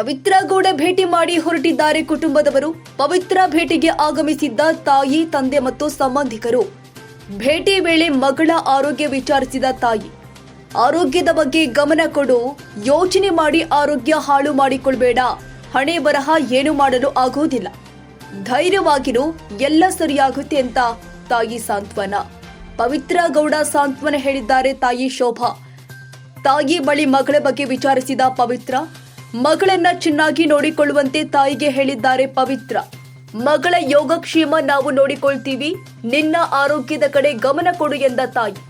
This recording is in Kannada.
ಪವಿತ್ರ ಗೌಡ ಭೇಟಿ ಮಾಡಿ ಹೊರಟಿದ್ದಾರೆ ಕುಟುಂಬದವರು. ಪವಿತ್ರ ಭೇಟಿಗೆ ಆಗಮಿಸಿದ್ದ ತಾಯಿ, ತಂದೆ ಮತ್ತು ಸಂಬಂಧಿಕರು. ಭೇಟಿ ವೇಳೆ ಮಗಳ ಆರೋಗ್ಯ ವಿಚಾರಿಸಿದ ತಾಯಿ. ಆರೋಗ್ಯದ ಬಗ್ಗೆ ಗಮನ ಕೊಡು, ಯೋಚನೆ ಮಾಡಿ ಆರೋಗ್ಯ ಹಾಳು ಮಾಡಿಕೊಳ್ಬೇಡ. ಹಣೆ ಬರಹ ಏನು ಮಾಡಲು ಆಗೋದಿಲ್ಲ ಧೈರ್ಯವಾಗಿರು, ಎಲ್ಲ ಸರಿಯಾಗುತ್ತೆ ಅಂತ ತಾಯಿ ಸಾಂತ್ವನ. ಪವಿತ್ರ ಗೌಡ ಸಾಂತ್ವನ ಹೇಳಿದ್ದಾರೆ ತಾಯಿ ಶೋಭಾ. ತಾಯಿ ಬಳಿ ಮಗಳ ಬಗ್ಗೆ ವಿಚಾರಿಸಿದ ಪವಿತ್ರ ಮಗಳನ್ನ ಚೆನ್ನಾಗಿ ನೋಡಿಕೊಳ್ಳುವಂತೆ ತಾಯಿಗೆ ಹೇಳಿದ್ದಾರೆ ಪವಿತ್ರ. ಮಗಳ ಯೋಗಕ್ಷೇಮ ನಾವು ನೋಡಿಕೊಳ್ತೀವಿ. ನಿನ್ನ ಆರೋಗ್ಯದ ಕಡೆ ಗಮನ ಕೊಡು ಎಂದ ತಾಯಿ.